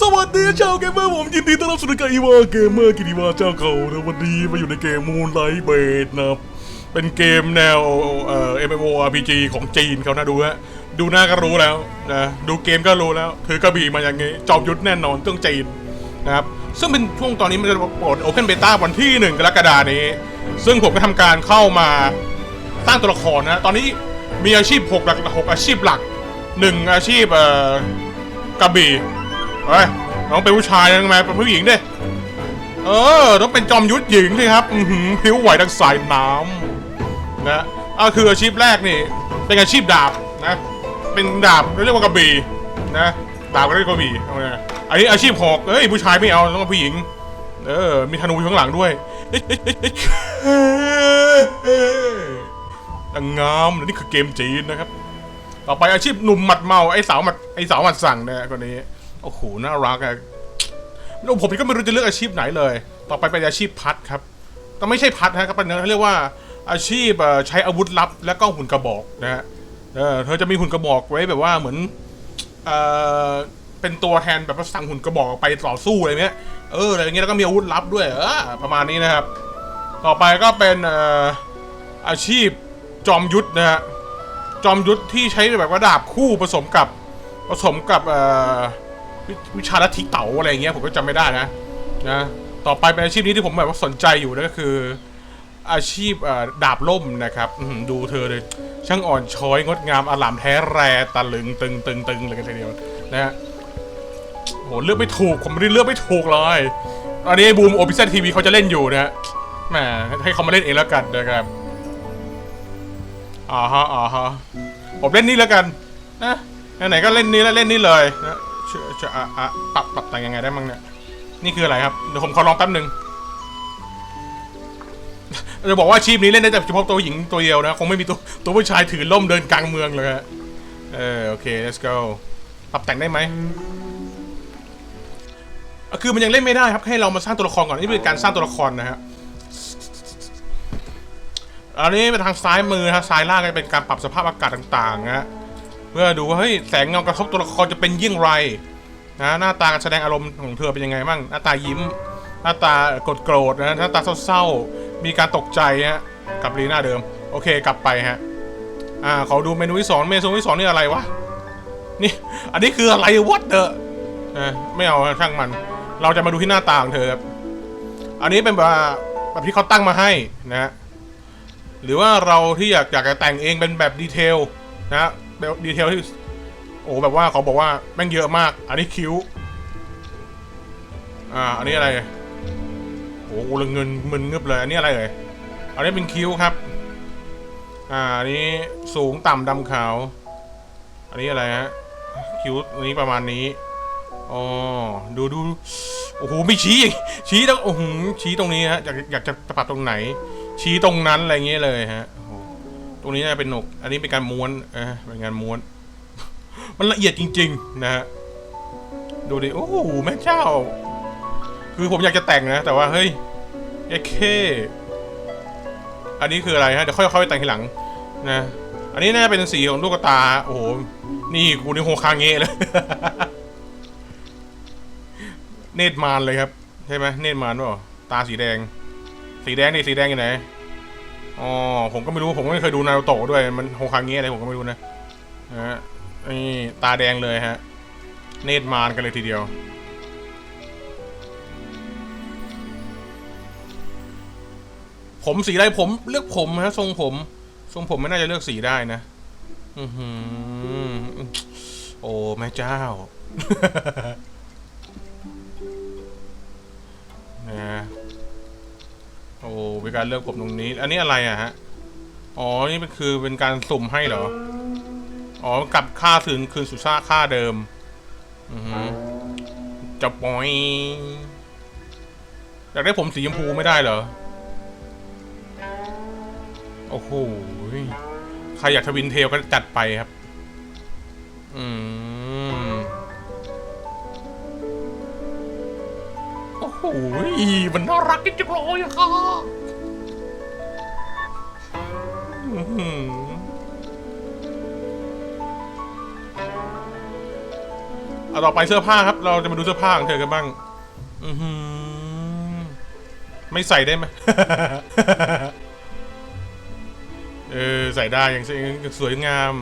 สวัสดีชาวเกมเมอร์ผมยินดีต้อนรับสู่รายการอีวาเกมเมอร์กิติวาเจ้าเก่านะวันนี้มาอยู่ในเกมมูนไลท์เบดนะครับเป็นเกมแนวเอ่อ MMORPG ของจีนเขานะดูฮะดูหน้าก็รู้แล้วนะดูเกมก็รู้แล้ว ถือกระบี่มาอย่างงี้จอมยุทธแน่นอนต้องจีนนะครับซึ่งเป็นช่วงตอนนี้มันจะเปิดโอเพนเบต้าวันที่ 1 กรกฎานี้ ซึ่งผมก็ทำการเข้ามาสร้างตัวละครนะ ตอนนี้ มีอาชีพ6หลักหกอาชีพหลักหนึ่งอาชีพเอ่อกระบี่เฮ้ยน้องเป็นผู้ชายนะทำไมเป็นผู้หญิงดิเออต้องเป็นจอมยุทธหญิงสิครับอือหือผิวไหวดังสายน้ำนะอ่าคืออาชีพแรกนี่ เป็นอาชีพดาบนะ เป็นดาบเรียกว่ากระบี่นะดาบก็เรียกกระบี่เอาไงอันนี้อาชีพหกเอ้ยผู้ชายไม่เอาต้องเป็นผู้หญิง เออมีธนูอยู่ข้างหลังด้วย ดังงามนี่คือเกมจีนนะครับ ต่อไปอาชีพหนุ่มหมัดเมาไอ้สาวหมัดไอ้สาวหมัดสั่งเนี่ยคนนี้โอ้โหน่ารักอะไม่รู้ผมก็ไม่รู้จะเลือกอาชีพไหนเลย ต่อไปเป็นอาชีพพัดครับแต่ไม่ใช่พัดนะครับเป็นเขาเรียกว่าอาชีพใช้อาวุธลับ และก็หุ่นกระบอกนะฮะเธอจะมีหุ่นกระบอกไว้แบบว่าเหมือนเอ่อเป็นตัวแทนแบบว่าสั่งหุ่นกระบอกไปต่อสู้อะไรเงี้ย เอออะไรเงี้ยแล้วก็มีอาวุธลับด้วย เออประมาณนี้นะครับ ต่อไปก็เป็นอาชีพ จอมยุทธนะฮะจอมยุทธที่ใช้แบบว่าดาบคู่ผสมกับผสมกับวิวิชาลัทธิเต๋าอะไรเงี้ยผมก็จำไม่ได้นะนะต่อไปเป็นอาชีพนี้ที่ผมแบบว่าสนใจอยู่นั่นก็คือ อาชีพดาบล่มนะครับดูเธอเลยช่างอ่อนช้อยงดงามอลามแท้แรตะลึงตึงตึงตึงเลยกันทีเดียวนะฮะโหเลือกไม่ถูกผมไม่ได้เลือกไม่ถูกเลยอันนี้บูมโอพิเซนทีวีเขาจะเล่นอยู่นะฮะแหมให้เขามาเล่นเองแล้วกันนะครับ อ่าฮะอ่าฮะผมเล่นนี่แล้วกันนะไหนๆก็เล่นนี้แล้วเล่นนี่เลยนะเชื่อเชื่ออะอะปรับปรับแต่งยังไงได้มั้งเนี่ยนี่คืออะไรครับเดี๋ยวผมขอลองแป๊บหนึ่งจะบอกว่าอาชีพนี้เล่นได้แต่เฉพาะตัวหญิงตัวเดียวนะคงไม่มีตัวตัวผู้ชายถือล่มเดินกลางเมืองเลยฮะเออโอเค let's go ปรับแต่งได้ไหมคือมันยังเล่นไม่ได้ครับให้เรามาสร้างตัวละครก่อนนี่เป็นการสร้างตัวละครนะฮะ อันนี้เป็นทางซ้ายมือฮะซ้ายล่างก็จะเป็นการปรับสภาพอากาศต่างๆฮะเพื่อดูว่าเฮ้ยแสงเงากระทบตัวละครจะเป็นยี่งไรนะหน้าตาการแสดงอารมณ์ของเธอเป็นยังไงบ้างหน้าตายิ้ม หน้าตากดโกรธนะหน้าตาเศร้าๆ มีการตกใจฮะกลับรีหน้าเดิม โอเคกลับไปฮะอ่าขอดูเมนูที่สองเมนูที่สองนี่อะไรวะนี่อันนี้คืออะไรวัดเดอะไม่เอาช่างมัน เราจะมาดูที่หน้าตาของเธอครับอันนี้เป็นแบบแบบที่เขาตั้งมาให้นะฮะ หรือว่าเราที่อยากอยากจะแต่งเองเป็นแบบดีเทลนะแบบดีเทลที่โอ้แบบว่าเขาบอกว่าแม่งเยอะมาก อันนี้คิ้วอ่าอันนี้อะไรโอ้โหเงินมึนเงึบเลย อันนี้อะไรเลยอันนี้เป็นคิ้วครับ อ่าอันนี้สูงต่ำดำขาว อันนี้อะไรฮะคิ้วนี้ประมาณนี้อ๋อดูดูโอ้โหไม่ชี้ชี้ตรงโอ้โหชี้ตรงนี้ฮะอยากอยากจะปรับตรงไหน ชี้ตรงนั้นอะไรเงี้ยเลยฮะโอ้โหตรงนี้น่าเป็นหนก อันนี้เป็นการม้วนเออเป็นการม้วน มันละเอียดจริง ๆ นะฮะดูดิ โอ้โหแม่เจ้า คือผมอยากจะแต่งนะ แต่ว่าเฮ้ยเอเค อันนี้คืออะไรฮะ เดี๋ยวค่อยๆไปแต่งทีหลังนะ อันนี้น่าจะเป็นสีของลูกตา โอ้โห นี่กูนี่โฮคาเงะเลย เนตรมารเลยครับ ใช่ไหมเนตรมารเปล่าตาสีแดง สีแดงนี่สีแดงอยู่ไหนอ๋อผมก็ไม่รู้ผมก็ไม่เคยดูนารูโตะด้วยมันโฮคาเงะอะไรผมก็ไม่รู้นะนะฮะนี่ตาแดงเลยฮะ เนตรมารกันเลยทีเดียว ผมสีอะไรผมเลือกผมฮะทรงผม ทรงผมไม่น่าจะเลือกสีได้นะอือหือโอ้แม่เจ้า เป็นการเลือกผมตรงนี้ อันนี้อะไรอะฮะ อ๋อ นี่เป็นคือเป็นการสุ่มให้เหรอ อ๋อกลับค่าถึงคืนสู่ค่าค่าเดิม อือฮึจะปอยอยากได้ผมสีชมพูไม่ได้เหรอ โอ้โห ใครอยากทวินเทลก็จัดไปครับ อืม โอ้โห มันน่ารักจริงๆเลยอะค่ะ เอาต่อไปเสื้อผ้าครับ เราจะมาดูเสื้อผ้าของเธอกันบ้าง อือหือไม่ใส่ได้ไหม เออ ใส่ได้อย่างสยังสวยงาม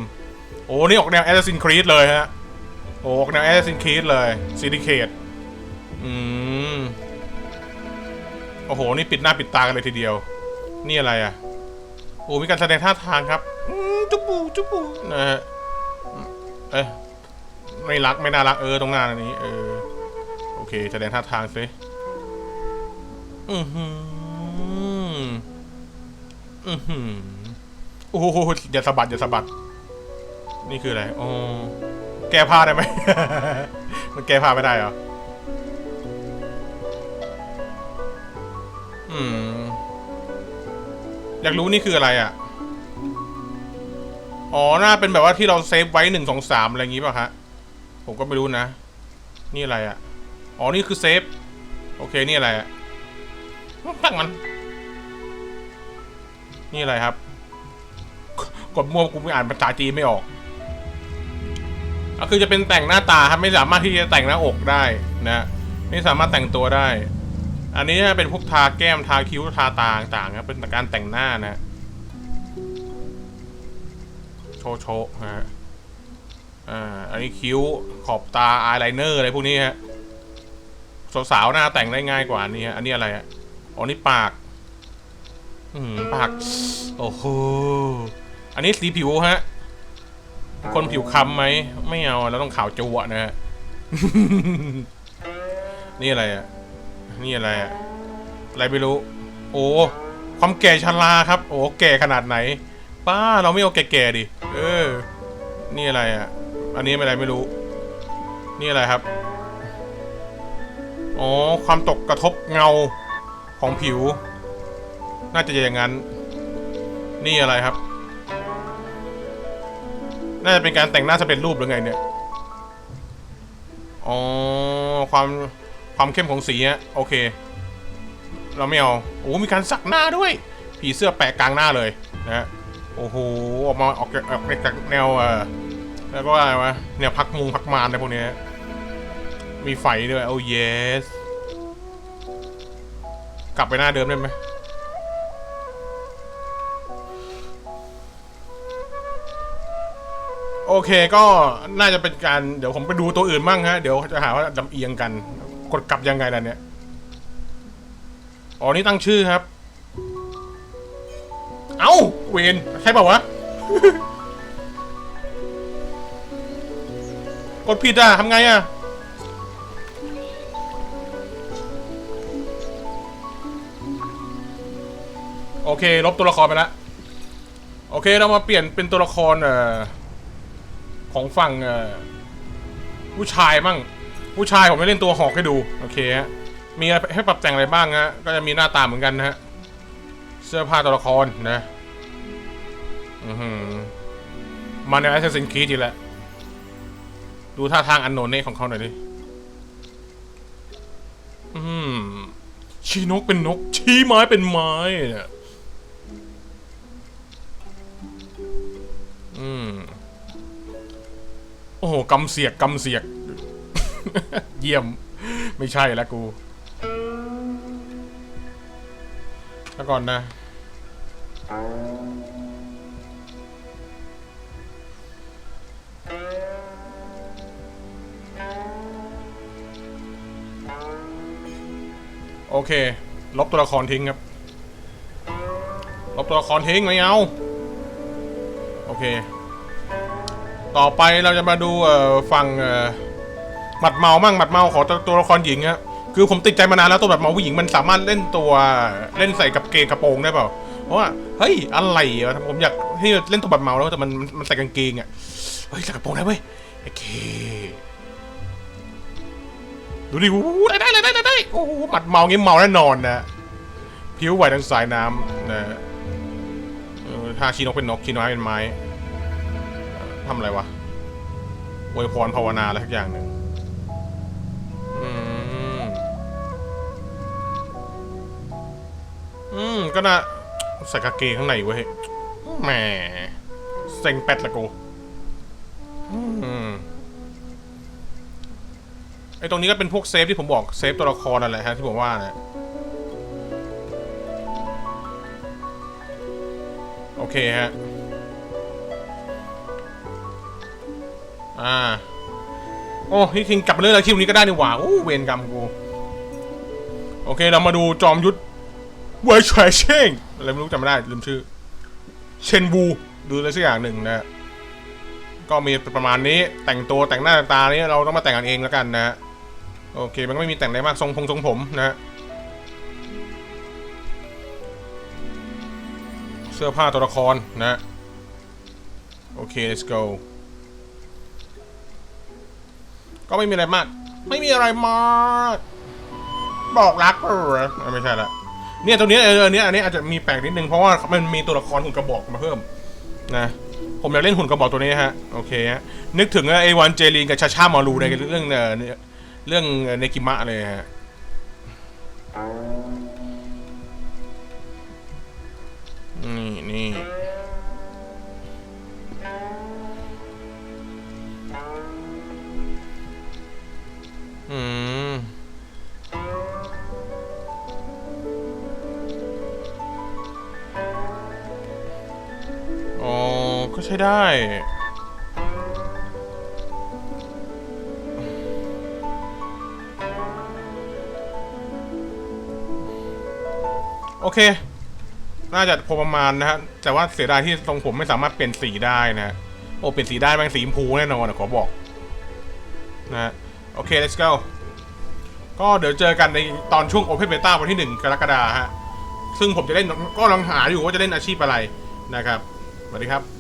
โอ้นี่ออกแนว Assassin's Creed เลยฮะ โอ้ออกแนว Assassin's Creed เลย Syndicate อืม โอ้โห นี่ปิดหน้าปิดตากันเลยทีเดียว นี่อะไรอะ โอ้มีการแสดงท่าทางครับจุ๊บปูจุ๊บปูนะฮะเอ้ยไม่รักไม่น่ารักเออตรงหน้าอันนี้ เออ โอเค แสดงท่าทางสิอือหืออือหือโอ้โหอย่าสะบัดอย่าสะบัด นี่คืออะไรอ๋อแก้ผ้าได้ไหม มันแก้ผ้าไม่ได้เหรอ อืม อยากรู้นี่คืออะไรอะ อ๋อ น่าเป็นแบบว่าที่เราเซฟไว้หนึ่งสองสามอะไรอย่างงี้ป่ะฮะ ผมก็ไม่รู้นะ นี่อะไรอะ อ๋อ นี่คือเซฟ โอเค นี่อะไรอะตั้งมัน นี่อะไรครับ กดมั่วกูไม่อ่านภาษาจีนไม่ออกก็คือจะเป็นแต่งหน้าตาครับไม่สามารถที่จะแต่งหน้าอกได้นะ ไม่สามารถแต่งตัวได้ อันนี้เป็นพวกทาแก้มทาคิ้วทาตาต่างๆครับเป็นการแต่งหน้านะ โชว์โชฮะอ่าอันนี้คิ้วขอบตาอายไลเนอร์อะไรพวกนี้ฮะสาวๆหน้าแต่งได้ง่ายกว่านี้ฮะอันนี้อะไรอะอ๋อนี่ปากอืมปากโอ้โหอันนี้สีผิวฮะคนผิวคล้ำไหมไม่เอาเราต้องขาวจัวนะฮะนี่อะไรอะ นี่อะไรอะอะไรไม่รู้ โอ้ ความแก่ชราครับ โอ้ แก่ขนาดไหน ป้าเราไม่เอาแก่ๆดิ เออ นี่อะไรอะอันนี้อะไรไม่รู้ นี่อะไรครับ อ๋อ ความตกกระทบเงาของผิว น่าจะอย่างนั้น นี่อะไรครับ น่าจะเป็นการแต่งหน้าสำเร็จรูปหรือไงเนี่ย อ๋อ ความ ความเข้มของสีอะโอเค เราไม่เอาโอ้มีการสักหน้าด้วย ผีเสื้อแปะกลางหน้าเลยนะฮะโอ้โหออกมาออกจากออกจากแนวเออแล้วก็อะไรวะแนวพักมุงพักมารอะไรพวกนี้มีไฟด้วยโอ้เยสกลับไปหน้าเดิมได้ไหมโอเคก็น่าจะเป็นการเดี๋ยวผมไปดูตัวอื่นบ้างฮะ เดี๋ยวจะหาว่าลำเอียงกัน กดกลับยังไงล่ะเนี่ยอ๋อนี่ตั้งชื่อครับ เอ้าเวนใช่เปล่าวะ กดผิดอะทำไงอะโอเค ลบตัวละครไปแล้วโอเคเรามาเปลี่ยนเป็นตัวละครเอ่อของฝั่งเอ่อผู้ชายมั่ง ผู้ชายผมจะเล่นตัวหอกให้ดู โอเคฮะ มีให้ปรับแต่งอะไรบ้างฮะ ก็จะมีหน้าตาเหมือนกันนะฮะ เสื้อผ้าตัวละครนะอือหือมาใน Assassin's Creed อีกแล้วดูท่าทางอันโนเน่ของเขาหน่อยดิอืมชี้นกเป็นนก ชี้ไม้เป็นไม้เนี่ยอืม โอ้โหกำเสียกกำเสียก เยี่ยม ไม่ใช่แล้วกู แล้วก่อนนะ โอเค ลบตัวละครทิ้งครับ ลบตัวละครทิ้งไม่เอา โอเค ต่อไปเราจะมาดูเอ่งเอ่อ หมัดเมามั่งหมัดเมาขอตัวตัวละครหญิงฮะคือผมติดใจมานานแล้วตัวหมัดเมาผู้หญิงมันสามารถเล่นตัวเล่นใส่กับเกงกระโปรงได้เปล่าเพราะว่าเฮ้ยอะไรวะผมอยากให้เล่นตัวหมัดเมาแล้วแต่มันมันใส่กางเกงอะเฮ้ยใส่กระโปรงได้เว้ยโอเคดูดิอู้ได้ได้ได้ได้ได้โอ้หมัดเมางี้เมาแน่นอนนะผิวไหวทางสายน้ำนะถ้าชีนกเป็นนกชีน้อยเป็นไม้ทำอะไรวะอวยพรภาวนาอะไรสักอย่างหนึ่ง อืม ก็น่าใส่กางเกงข้างในเว้ยแหมเซ็งเป็ดละกูอืมตรงนี้ก็เป็นพวกเซฟที่ผมบอกเซฟตัวละครนั่นแหละฮะที่ผมว่านะโอเคฮะ อ่า โอ้พี่คิงกลับมาเรื่องอาชีพนี้ก็ได้นี่หว่าโอ้เวรกรรมกู โอเค เรามาดูจอมยุทธ เวอร์ชวเชงอะไรไม่รู้จำไม่ได้ลืมชื่อ เชนบูดูอะไรสักอย่างหนึ่งนะ ก็มีประมาณนี้แต่งตัวแต่งหน้าแต่งตานี้เราต้องมาแต่งกันเองแล้วกันนะ โอเค มันก็ไม่มีแต่งอะไรมากทรงพงทรงผมนะเสื้อผ้าตัวละครนะฮะโอเค let's go ก็ไม่มีอะไรมาก ไม่มีอะไรมาก บอกรักเออไม่ใช่ละ เนี่ยตัวนี้เอออันเนี้ยอันนี้อาจจะมีแปลกนิดนึงเพราะว่ามันมีตัวละครหุ่นกระบอกมาเพิ่มนะผมอยากเล่นหุ่นกระบอกตัวนี้ฮะโอเคฮะนึกถึงไอวันเจลีนกับชาชามารูในเรื่องเอ่ยเรื่องเนกิมะเลยฮะนี่นี่ ใช้ได้ โอเค น่าจะพอประมาณนะฮะ แต่ว่าเสียดายที่ทรงผมไม่สามารถเปลี่ยนสีได้นะโอ้เปลี่ยนสีได้แม่งสีชมพูแน่นอนอะขอบอกนะฮะโอเค let's go ก็เดี๋ยวเจอกันในตอนช่วง Open Beta วันที่ 1 กรกฎาคมฮะ ซึ่งผมจะเล่นก็ลังหาอยู่ว่าจะเล่นอาชีพอะไรนะครับ สวัสดีครับ